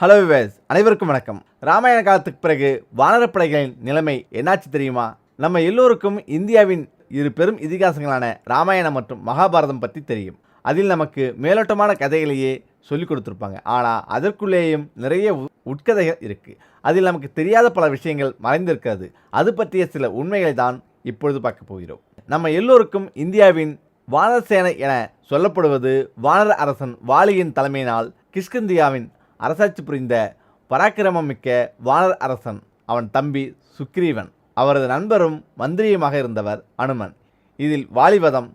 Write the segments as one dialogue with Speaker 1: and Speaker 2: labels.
Speaker 1: Hello wives அனைவருக்கும் வணக்கம். ராமாயண காலத்துக்கு பிறகு வானரப்படைகளின் நிலைமை என்னாச்சு தெரியுமா? நம்ம எல்லோருக்கும் இந்தியாவின் இரு பெரும் இதிகாசங்களான ராமாயணம் மற்றும் மகாபாரதம் பற்றி தெரியும். அதில் நமக்கு மேலோட்டமான கதைகளையே சொல்லிக் கொடுத்துருப்பாங்க. ஆனால் அதற்குள்ளேயும் நிறைய உட்கதைகள் இருக்குது அதில் நமக்கு தெரியாத பல விஷயங்கள் மறைந்திருக்கிறது. அது பற்றிய சில உண்மைகளை தான் இப்பொழுது பார்க்க போகிறோம். நம்ம எல்லோருக்கும் இந்தியாவின் வானரசேனை என சொல்லப்படுவது வானர அரசன் வாலியின் தலைமையினால் கிஷ்கிந்தியாவின் அரசாட்சி புரிந்த பராக்கிரமம் மிக்க அரசன் அவன் தம்பி சுக்ரீவன். அவரது நண்பரும் மந்திரியுமாக இருந்தவர் அனுமன். இதில் வாலிவதம்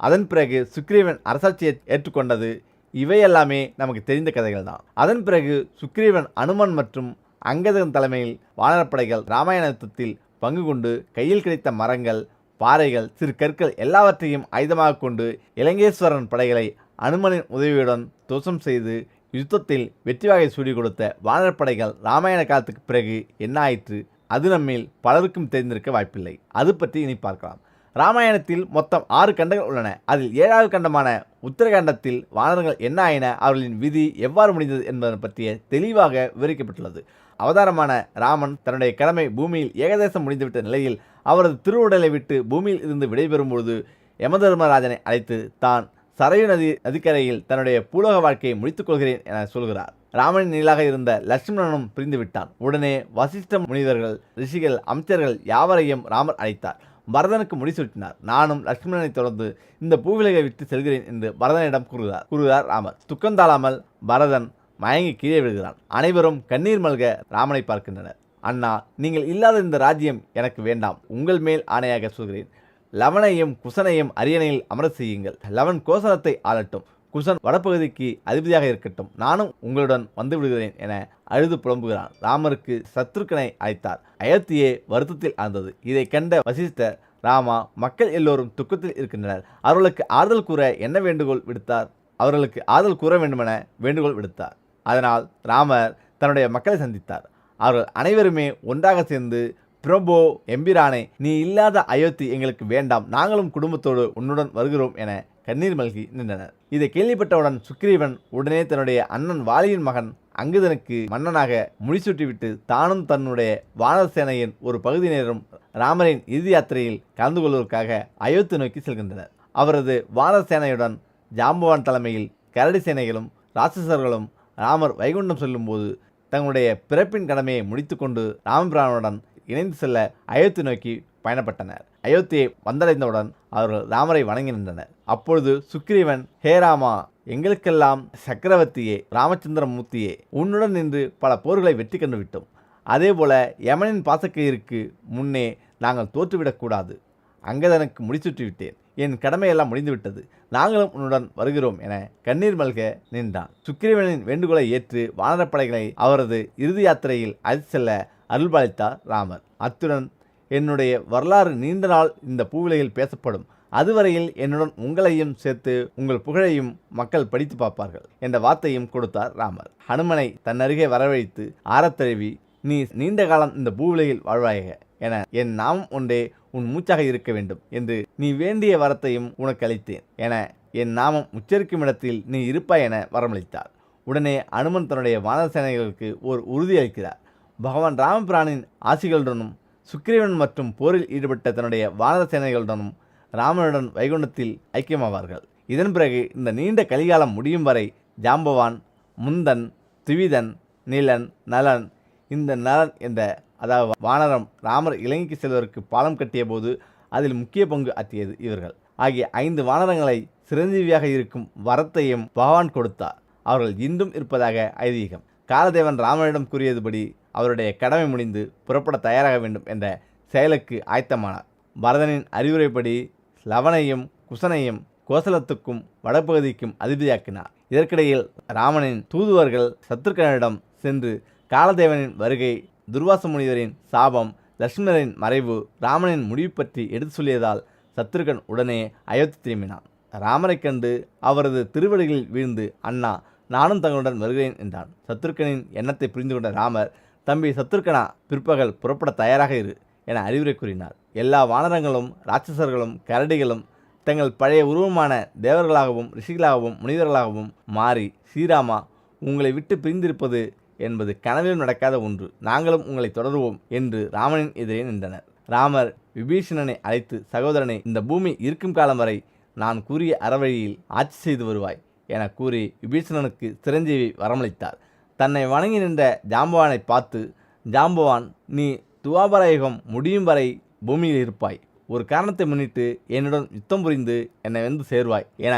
Speaker 1: அதன் பிறகு சுக்ரீவன் அரசாட்சியை ஏற்றுக்கொண்டது இவையெல்லாமே நமக்கு தெரிந்த கதைகள் தான் அதன் பிறகு சுக்ரீவன் அனுமன் மற்றும் அங்கதன் தலைமையில் வானரப்படைகள் ராமாயண யுத்தத்தில் பங்கு கொண்டு கையில் கிடைத்த மரங்கள் பாறைகள் சிறு கற்கள் எல்லாவற்றையும் ஆயுதமாக கொண்டு இலங்கேஸ்வரன் படைகளை அனுமனின் உதவியுடன் தோஷம் செய்து யுத்தத்தில் வெற்றி வகை சூடி கொடுத்த வானரப்படைகள் ராமாயண காலத்துக்கு பிறகு என்ன ஆயிற்று? அது நம்மில் பலருக்கும் தெரிந்திருக்க வாய்ப்பில்லை. அது பற்றி இனி பார்க்கலாம். ராமாயணத்தில் மொத்தம் ஆறு கண்டங்கள் உள்ளன. அதில் ஏழாவது கண்டமான உத்தரகண்டத்தில் வானரங்கள் என்ன ஆயின? அவர்களின் விதி எவ்வாறு முடிந்தது என்பதை பற்றிய தெளிவாக விவரிக்கப்பட்டுள்ளது. அவதாரமான ராமன் தன்னுடைய கடமை பூமியில் ஏகதேசம் முடிந்துவிட்ட நிலையில் அவரது திருவுடலை விட்டு பூமியில் இருந்து விடைபெறும் பொழுது யமதர்மராஜனை அழைத்து தான் சரையு நதி நதிக்கரையில் தன்னுடைய பூலோக வாழ்க்கையை முடித்துக் கொள்கிறேன் என சொல்கிறார். ராமனின் நீலாக இருந்த லட்சுமணனும் பிரிந்துவிட்டான். உடனே வசிஷ்ட முனிவர்கள் ரிஷிகள் அமைச்சர்கள் யாவரையும் ராமர் அழைத்தார். பரதனுக்கு முடிசூட்டினார் நானும் லட்சுமணனை தொடர்ந்து இந்த பூவிலகை விட்டு செல்கிறேன் என்று பரதனிடம் கூறுகிறார். கூறுகிறார் ராமர். துக்கந்தாளாமல் பரதன் மயங்கி கீழே விழுகிறான். அனைவரும் கண்ணீர் மல்க ராமனை பார்க்கின்றனர். அண்ணா நீங்கள் இல்லாத இந்த ராஜ்யம் எனக்கு வேண்டாம். உங்கள் மேல் ஆணையாக சொல்கிறேன். லவனையும் குசனையும் அரியணையில் அமர செய்யுங்கள். லவன் கோசலத்தை ஆளட்டும். குசன் வடப்பகுதிக்கு அதிபதியாக இருக்கட்டும். நானும் உங்களுடன் வந்து விடுகிறேன் என அழுது புலம்புகிறான். ராமருக்கு சத்ருக்கனை அழைத்தார். அயோத்தியே வருத்தத்தில் ஆழ்ந்தது. இதை கண்ட வசிஷ்டர் ராமா மக்கள் எல்லோரும் துக்கத்தில் இருக்கின்றனர். அவர்களுக்கு ஆறுதல் கூற என்ன வேண்டுகோள் விடுத்தார்? அவர்களுக்கு ஆறுதல் கூற வேண்டுமென வேண்டுகோள் விடுத்தார். அதனால் ராமர் தன்னுடைய மக்களை சந்தித்தார். அவர்கள் அனைவருமே ஒன்றாக சேர்ந்து பிரபோ எம்பிரானே நீ இல்லாத அயோத்தி எங்களுக்கு வேண்டாம். நாங்களும் குடும்பத்தோடு உன்னுடன் வருகிறோம் என கண்ணீர் மல்கி நின்றனர். இதை கேள்விப்பட்டவுடன் சுக்ரீவன் உடனே தன்னுடைய அண்ணன் வாலியின் மகன் அங்குதனுக்கு மன்னனாக முடிசூட்டிவிட்டு தானும் தன்னுடைய வானர சேனையின் ஒரு பகுதியினரும் ராமரின் இறுதி யாத்திரையில் கலந்து கொள்வதற்காக அயோத்தி நோக்கி செல்கின்றனர். அவரது வானர சேனையுடன் ஜாம்பவான் தலைமையில் கரடி சேனைகளும் ராட்சசர்களும் ராமர் வைகுண்டம் செல்லும்போது தங்களுடைய பிறப்பின் கடமையை முடித்துக்கொண்டு ராமபிரானுடன் இணைந்து செல்ல அயோத்தி நோக்கி பயணப்பட்டனர். அயோத்தியை வந்தடைந்தவுடன் அவர்கள் ராமரை வணங்கி நின்றனர் அப்பொழுது சுக்ரீவன் ஹே ராமா எங்களுக்கெல்லாம் சக்கரவர்த்தியே ராமச்சந்திர மூர்த்தியே உன்னுடன் நின்று பல போர்களை வெற்றி கண்டு விட்டோம் அதேபோல யமனின் பாசக்கயிற்கு முன்னே நாங்கள் தோற்றுவிடக்கூடாது அங்கதனுக்கு முடிச்சுட்டு விட்டேன். என் கடமையெல்லாம் முடிந்துவிட்டது. நாங்களும் உன்னுடன் வருகிறோம் என கண்ணீர் மல்க நின்றான். சுக்கிரீவனின் வேண்டுகோளை ஏற்று வானரப்படைகளை அவரது இறுதி யாத்திரையில் அழைத்து செல்ல அருள்பாலித்தார் ராமர். அத்துடன் என்னுடைய வரலாறு நீண்ட நாள் இந்த பூவிலையில் பேசப்படும். அதுவரையில் என்னுடன் உங்களையும் சேர்த்து உங்கள் புகழையும் மக்கள் படித்து பார்ப்பார்கள் என்ற வார்த்தையும் கொடுத்தார் ராமர். ஹனுமனை தன் அருகே வரவழைத்து ஆரத்தழுவி நீ நீண்ட காலம் இந்த பூவிலையில் வாழ்வாயக. என என் நாமம் ஒன்றே உன் மூச்சாக இருக்க வேண்டும் என்று நீ வேண்டிய வரத்தையும் உனக்கு அளித்தேன் என என் நாமம் உச்சரிக்கும் இடத்தில் நீ இருப்பாய் என வரமளித்தார். உடனே அனுமன் தன்னுடைய வானசேனைகளுக்கு ஓர் ஒரு பகவான் ராமபிரானின் ஆசிகளுடனும் சுக்கிரீவன் மற்றும் போரில் ஈடுபட்ட தன்னுடைய வானர சேனைகளுடனும் ராமனுடன் வைகுண்டத்தில் ஐக்கியமாவார்கள். இதன் பிறகு இந்த நீண்ட கலிகாலம் முடியும் வரை ஜாம்பவான் முந்தன் துவிதன் நீலன் நலன் இந்த நலன் என்ற அதாவது வானரம் ராமர் இலங்கைக்கு செல்வதற்கு பாலம் கட்டிய போது அதில் முக்கிய பங்கு ஆற்றியது இவர்கள். ஆகிய ஐந்து வானரங்களை சிரஞ்சீவியாக இருக்கும் வரத்தையும் பகவான் கொடுத்தார். அவர்கள் இன்றும் இருப்பதாக ஐதீகம். காலதேவன் ராமனிடம் கூறியதுபடி அவருடைய கடமை முடிந்து புறப்பட தயாராக வேண்டும் என்ற செயலுக்கு ஆயத்தமானார். பரதனின் அறிவுரைப்படி லவனையும் குசனையும் கோசலத்துக்கும் வடப்பகுதிக்கும் அதிபதியாக்கினார். இதற்கிடையில் ராமனின் தூதுவர்கள் சத்ருக்கனிடம் சென்று காலதேவனின் வருகை துர்வாச முனிவரின் சாபம் லட்சுமணரின் மறைவு ராமனின் முடிவு பற்றி எடுத்து சொல்லியதால் சத்ருகன் உடனே அயோத்தி திரும்பினான். ராமரைக் கண்டு அவரது திருவடிகளில் வீழ்ந்து அண்ணா நானும் தங்களுடன் வருகிறேன் என்றான். சத்ருக்கனின் எண்ணத்தை புரிந்து கொண்ட ராமர் தம்பி சத்ருக்கனா பிற்பகல் புறப்பட தயாராக இரு என அறிவுரை கூறினார். எல்லா வானரங்களும் ராட்சசர்களும் கரடிகளும் தங்கள் பழைய உருவமான தேவர்களாகவும் ரிஷிகளாகவும் முனிவர்களாகவும் மாறி ஸ்ரீராமா உங்களை விட்டு பிரிந்திருப்பது என்பது கனவிலும் நடக்காத ஒன்று. நாங்களும் உங்களை தொடருவோம் என்று ராமனின் எதிரே நின்றனர். ராமர் விபீஷணனை அழைத்து சகோதரனை இந்த பூமி இருக்கும் காலம் வரை நான் கூறிய அறவழியில் ஆட்சி செய்து வருவாய். என கூறி விபீஷணனுக்கு சிரஞ்சீவி வரமளித்தார். தன்னை வணங்கி நின்ற ஜாம்பவானை பார்த்து ஜாம்பவான் நீ துவாபரயுகம் முடியும் வரை பூமியில் இருப்பாய். ஒரு காரணத்தை முன்னிட்டு என்னுடன் யுத்தம் புரிந்து என்னை வந்து சேர்வாய் என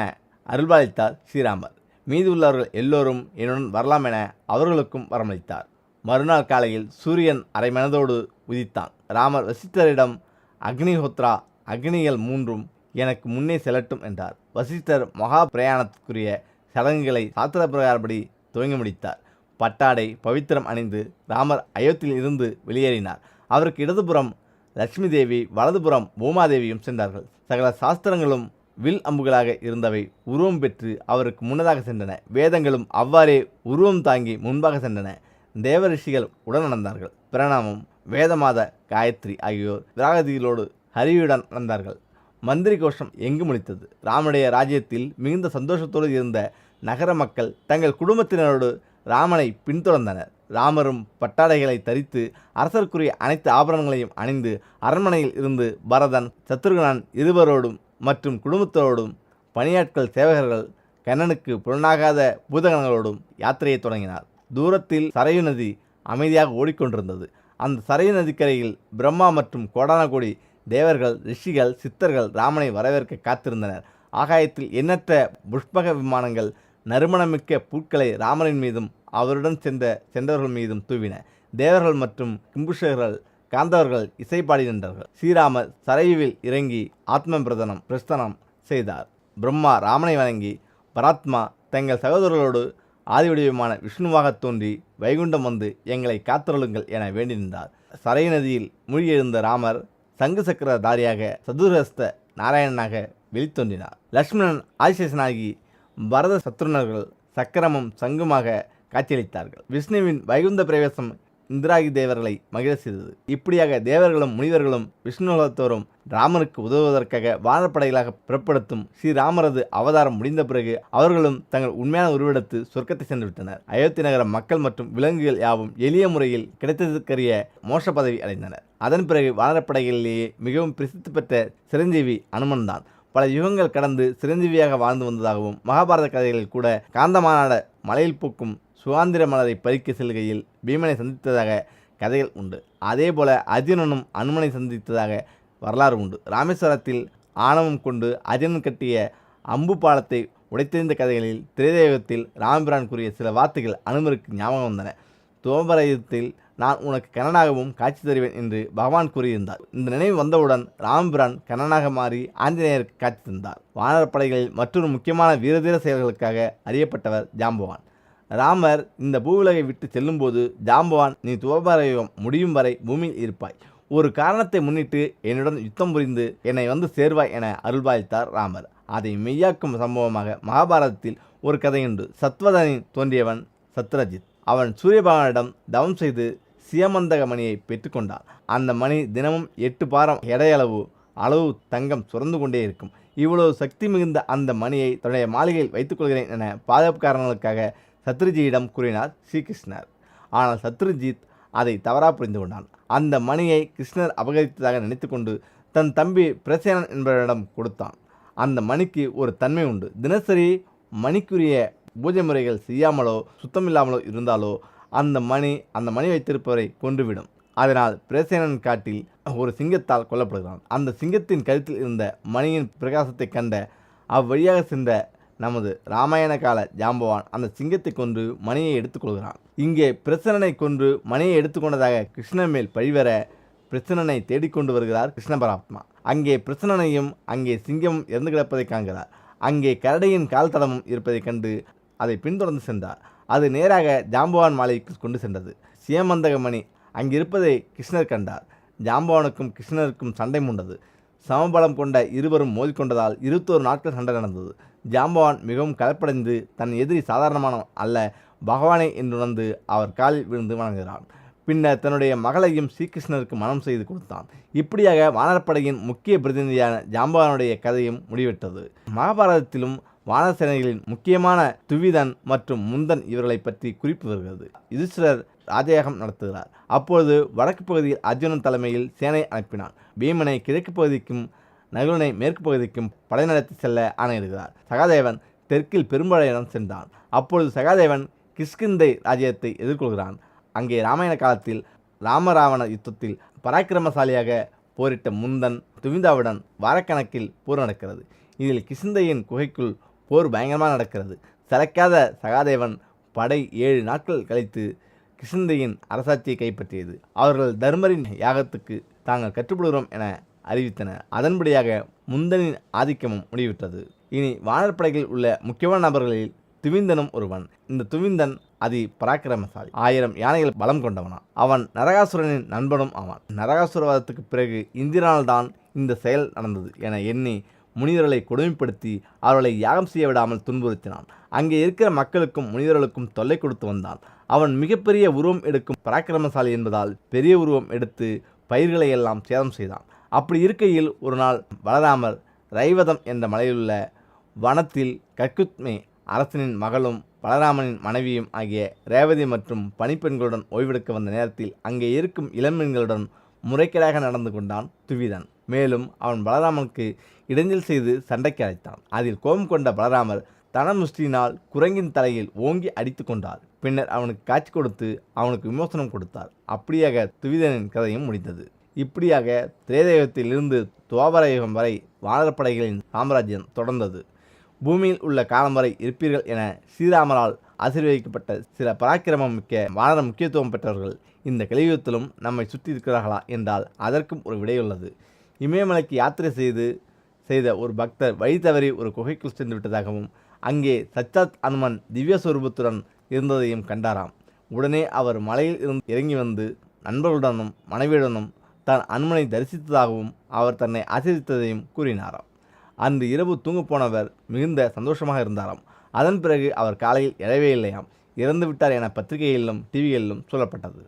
Speaker 1: அருள்பாலித்தார் ஸ்ரீராமர். மீதி உள்ளவர்கள் எல்லோரும் என்னுடன் வரலாம் என அவர்களுக்கும் வரமளித்தார். மறுநாள் காலையில் சூரியன் அரை மனதோடு உதித்தான். ராமர் வசித்தரிடம் அக்னிஹோத்ரா அக்னிகள் மூன்றும் எனக்கு முன்னே செல்லட்டும் என்றார். வசிஷ்டர் மகா பிரயாணத்துக்குரிய சடங்குகளை சாத்திர பிரகாரப்படி துவங்கி முடித்தார். பட்டாடை பவித்திரம் அணிந்து ராமர் அயோத்தியில் இருந்து வெளியேறினார். அவருக்கு இடதுபுறம் லட்சுமி தேவி வலதுபுறம் பூமாதேவியும் சென்றார்கள். சகல சாஸ்திரங்களும் வில் அம்புகளாக இருந்தவை உருவம் பெற்று அவருக்கு முன்னதாக சென்றன. வேதங்களும் அவ்வாறே உருவம் தாங்கி முன்பாக சென்றன. தேவ ரிஷிகள் உடன் நடந்தார்கள் பிரணாமம் வேதமாத காயத்ரி ஆகியோர் விராகதிகளோடு ஹரியுடன் நடந்தார்கள். மந்திரி கோஷம் எங்கு முடித்தது ராமனுடைய ராஜ்யத்தில் மிகுந்த சந்தோஷத்தோடு இருந்த நகர மக்கள் தங்கள் குடும்பத்தினரோடு ராமனை பின்தொடர்ந்தனர். ராமரும் பட்டாடைகளை தரித்து அரசருக்குரிய அனைத்து ஆபரணங்களையும் அணிந்து அரண்மனையில் இருந்து பரதன் சத்ருகனன் இருவரோடும் மற்றும் குடும்பத்தோடும் பணியாட்கள் சேவகர்கள் கண்ணனுக்கு புலனாகாத பூதகணங்களோடும் யாத்திரையை தொடங்கினார். தூரத்தில் சரையு நதி அமைதியாக ஓடிக்கொண்டிருந்தது. அந்த சரையு நதிக்கரையில் பிரம்மா மற்றும் கோடானகோடி தேவர்கள் ரிஷிகள் சித்தர்கள் ராமனை வரவேற்க காத்திருந்தனர். ஆகாயத்தில் எண்ணற்ற புஷ்பக விமானங்கள் நறுமணமிக்க புற்களை ராமனின் மீதும் அவருடன் சென்ற சென்றவர்கள் மீதும் தூவின. தேவர்கள் மற்றும் கிம்புஷர்கள் காந்தவர்கள் இசைப்பாடி நின்றார்கள். ஸ்ரீராமர் சரையுவில் இறங்கி ஆத்ம பிரதனம் பிரஸ்தனம் செய்தார். பிரம்மா ராமனை வணங்கி பராத்மா தங்கள் சகோதரர்களோடு ஆதிவடிவமான விஷ்ணுவாக தோன்றி வைகுண்டம் வந்து எங்களை காத்தருளுங்கள் என வேண்டி நின்றார் சரை நதியில் மூழ்கியிருந்த ராமர் சங்கு சக்கரதாரியாக சதுரஸ்த நாராயணனாக வெளித்தோன்றினார். லக்ஷ்மணன் ஆதிசேஷனாகி பரத சத்ருனர்கள் சக்கரமும் சங்குமாக காட்சியளித்தார்கள். விஷ்ணுவின் வைகுந்த பிரவேசம் இந்திராகி தேவர்களை மகிழ செய்தது. இப்படியாக தேவர்களும் முனிவர்களும் விஷ்ணுலத்தோரும் ராமனுக்கு உதவுவதற்காக வானப்படைகளாக புறப்படுத்தும் ஸ்ரீராமரது அவதாரம் முடிந்த பிறகு அவர்களும் தங்கள் உண்மையான உருவெடுத்து சொர்க்கத்தை சென்றுவிட்டனர் அயோத்தி நகர மக்கள் மற்றும் விலங்குகள் யாவும் எளிய முறையில் கிடைத்ததற்கரிய மோச பதவி அடைந்தனர். அதன் பிறகு வானப்படைகளிலேயே மிகவும் பிரசித்தி பெற்ற சிரஞ்சீவி அனுமன் தான் பல யுகங்கள் கடந்து சிரஞ்சீவியாக வாழ்ந்து வந்ததாகவும் மகாபாரத கதைகளில் கூட காந்தமானாட மலையில் பூக்கும் சுகாந்திர மலரை பறிக்க செல்கையில் பீமனை சந்தித்ததாக கதைகள் உண்டு. அதேபோல அர்ஜுனனும் அனுமனை சந்தித்ததாக வரலாறு உண்டு. ராமேஸ்வரத்தில் ஆணவம் கொண்டு அர்ஜுனன் கட்டிய அம்பு பாலத்தை உடைத்தெறிந்த கதைகளில் திரைதேவத்தில் ராமபிரான் கூறிய சில வார்த்தைகள் அனுமருக்கு ஞாபகம் வந்தன. துவபரயுகத்தில் நான் உனக்கு கண்ணனாகவும் காட்சி தருவேன் என்று பகவான் கூறியிருந்தார். இந்த நினைவு வந்தவுடன் ராமபிரான் கண்ணனாக மாறி ஆஞ்சநேயருக்கு காட்சி தந்தார். வானரப்படைகளில் மற்றொரு முக்கியமான வீரதீர செயல்களுக்காக அறியப்பட்டவர் ஜாம்பவான். ராமர் இந்த பூவுலகை விட்டு செல்லும்போது ஜாம்பவான் நீ துவபரயுகம் முடியும் வரை பூமியில் இருப்பாய். ஒரு காரணத்தை முன்னிட்டு என்னுடன் யுத்தம் புரிந்து என்னை வந்து சேர்வாய் என அருள்பாலித்தார் ராமர். அதை மெய்யாக்கும் சம்பவமாக மகாபாரதத்தில் ஒரு கதையுண்டு. சத்வதனின் தோன்றியவன் சத்ரஜித். அவன் சூரியபகவானிடம் தவம் செய்து சியமந்தக மணியை பெற்றுக்கொண்டான் அந்த மணி தினமும் எட்டு பாரம் எடையளவு அளவு தங்கம் சுரந்து கொண்டே இருக்கும். இவ்வளவு சக்தி மிகுந்த அந்த மணியை தன்னுடைய மாளிகையில் வைத்துக்கொள்கிறேன் என பாதுகாப்பு காரணங்களுக்காக சத்ருஜியிடம் கூறினார் ஸ்ரீகிருஷ்ணர். ஆனால் சத்ருஜித் அதை தவறாக புரிந்து கொண்டான். அந்த மணியை கிருஷ்ணர் அபகரித்ததாக நினைத்துக்கொண்டு தன் தம்பி பிரசேனன் என்பவரிடம் கொடுத்தான். அந்த மணிக்கு ஒரு தன்மை உண்டு. தினசரி மணிக்குரிய பூஜை முறைகள் செய்யாமலோ சுத்தமில்லாமலோ இருந்தாலோ அந்த மணி அந்த மணி வைத்திருப்பவரை கொன்றுவிடும். அதனால் பிரசேனன் காட்டில் ஒரு சிங்கத்தால் கொல்லப்படுகிறான். அந்த சிங்கத்தின் கழுத்தில் இருந்த மணியின் பிரகாசத்தை கண்ட அவ்வழியாக சென்ற நமது ராமாயண கால ஜாம்பவான் அந்த சிங்கத்தை கொன்று மணியை எடுத்துக்கொள்கிறான் இங்கே பிரசனனை கொன்று மணியை எடுத்துக்கொண்டதாக கிருஷ்ணன் மேல் பழிவர பிரசனனை தேடிக்கொண்டு வருகிறார் கிருஷ்ண பரமாத்மா. அங்கே பிரசனனையும் அங்கே சிங்கமும் இறந்து கிடப்பதை காண்கிறார். அங்கே கரடையின் கால் தடமும் இருப்பதைக் கண்டு அதை பின்தொடர்ந்து சென்றார். அது நேராக ஜாம்பவான் மாலைக்கு கொண்டு சென்றது. சியமந்தக மணி அங்கிருப்பதை கிருஷ்ணர் கண்டார். ஜாம்பவானுக்கும் கிருஷ்ணருக்கும் சண்டை மூண்டது. சமபலம் கொண்ட இருவரும் மோதிக்கொண்டதால் இருபத்தோரு நாட்கள் சண்டை நடந்தது. ஜாம்பவான் மிகவும் கலப்படைந்து தன் எதிரி சாதாரணமானவன் அல்ல பகவானே என்றுணர்ந்து அவர் காலில் விழுந்து வணங்குகிறான். பின்னர் தன்னுடைய மகளையும் ஸ்ரீகிருஷ்ணருக்கு மனம் செய்து கொடுத்தான். இப்படியாக வானரப்படையின் முக்கிய பிரதிநிதியான ஜாம்பவானுடைய கதையும் முடிவிட்டது மகாபாரதத்திலும் வானசேனைகளின் முக்கியமான துவிதன் மற்றும் முந்தன் இவர்களை பற்றி குறிப்பு வருகிறது. யுதிஷ்டர் ராஜயாகம் நடத்துகிறார். அப்பொழுது வடக்கு பகுதியில் அர்ஜுனன் தலைமையில் சேனை அனுப்பினான். பீமனை கிழக்கு பகுதிக்கும் நகுலனை மேற்கு பகுதிக்கும் படை நடத்தி செல்ல ஆணையிடுகிறார். சகாதேவன் தெற்கில் பெரும்படையுடன் சென்றான். அப்பொழுது சகாதேவன் கிஷ்கிந்தை ராஜ்யத்தை எதிர்கொள்கிறான். அங்கே ராமாயண காலத்தில் ராமராவண யுத்தத்தில் பராக்கிரமசாலியாக போரிட்ட முந்தன் துவிந்தாவுடன் வாரக்கணக்கில் போர் நடக்கிறது. இதில் கிஷ்கிந்தையின் குகைக்குள் போர் பயங்கரமாக நடக்கிறது. சிறக்காத சகாதேவன் படை ஏழு நாட்கள் கழித்து கிஷ்கிந்தையின் அரசாட்சியை கைப்பற்றியது. அவர்கள் தர்மரின் யாகத்துக்கு தாங்கள் கற்றுப்படுகிறோம் என அறிவித்தன. அதன்படியாக முந்தனின் ஆதிக்கமும் முடிவிட்டது இனி வானற்படைகளில் உள்ள முக்கியமான நபர்களில் துவிந்தனும் ஒருவன். இந்த துவிந்தன் அதி பராக்கிரமசாலி ஆயிரம் யானைகள் பலம் கொண்டவனா. அவன் நரகாசுரனின் நண்பனும் ஆவான். நரகாசுரவாதத்துக்கு பிறகு இந்திரனால்தான் இந்த செயல் நடந்தது என எண்ணி முனிவர்களை கொடுமைப்படுத்தி அவர்களை யாகம் செய்ய விடாமல் துன்புறுத்தினான். அங்கே இருக்கிற மக்களுக்கும் முனிவர்களுக்கும் தொல்லை கொடுத்து வந்தான். அவன் மிகப்பெரிய உருவம் எடுக்கும் பராக்கிரமசாலி என்பதால் பெரிய உருவம் எடுத்து பயிர்களை எல்லாம் சேதம் செய்தான். அப்படி இருக்கையில் ஒரு நாள் பலராமர் ரைவதம் என்ற மலையிலுள்ள வனத்தில் கற்குத்மே அரசனின் மகளும் பலராமனின் மனைவியும் ஆகிய ரேவதி மற்றும் பணிப்பெண்களுடன் ஓய்வெடுக்க வந்த நேரத்தில் அங்கே இருக்கும் இளம்பெண்களுடன் முறைகேடாக நடந்து கொண்டான் துவிதன். மேலும் அவன் பலராமனுக்கு இடைஞ்சல் செய்து சண்டைக்கு அழைத்தான். அதில் கோபம் கொண்ட பலராமர் தனமுஷ்டியினால் குரங்கின் தலையில் ஓங்கி அடித்து கொண்டார். பின்னர் அவனுக்கு காட்சி கொடுத்து அவனுக்கு விமோசனம் கொடுத்தார். அப்படியாக துவிதனின் கதையும் முடிந்தது. இப்படியாக திரேதயுகத்திலிருந்து துவாபரயுகம் வரை வானரப்படைகளின் சாம்ராஜ்யம் தொடர்ந்தது. பூமியில் உள்ள காலம் வரை இருப்பீர்கள் என ஸ்ரீராமரால் ஆசீர்வதிக்கப்பட்ட சில பராக்கிரமம் மிக்க வானர முக்கியத்துவம் பெற்றவர்கள் இந்த கலியுகத்திலும் நம்மை சுற்றி இருக்கிறார்களா என்றால் அதற்கும் ஒரு விடையுள்ளது. இமயமலைக்கு யாத்திரை செய்து செய்த ஒரு பக்தர் வழி தவறி ஒரு குகைக்குள் சென்று விட்டதாகவும் அங்கே சச்சாத் அனுமன் திவ்யஸ்வரூபத்துடன் இருந்ததையும் கண்டாராம். உடனே அவர் மலையில் இருந்து இறங்கி வந்து நண்பர்களுடனும் மனைவியுடனும் தான் அனுமனை தரிசித்ததாகவும் அவர் தன்னை ஆசிரித்ததையும் கூறினாராம். அன்று இரவு தூங்க போனவர் மிகுந்த சந்தோஷமாக இருந்தாராம். அதன் பிறகு அவர் காலையில் எழவே இல்லையாம். இறந்து விட்டார் என பத்திரிகைகளிலும் டிவிகளிலும் சொல்லப்பட்டது.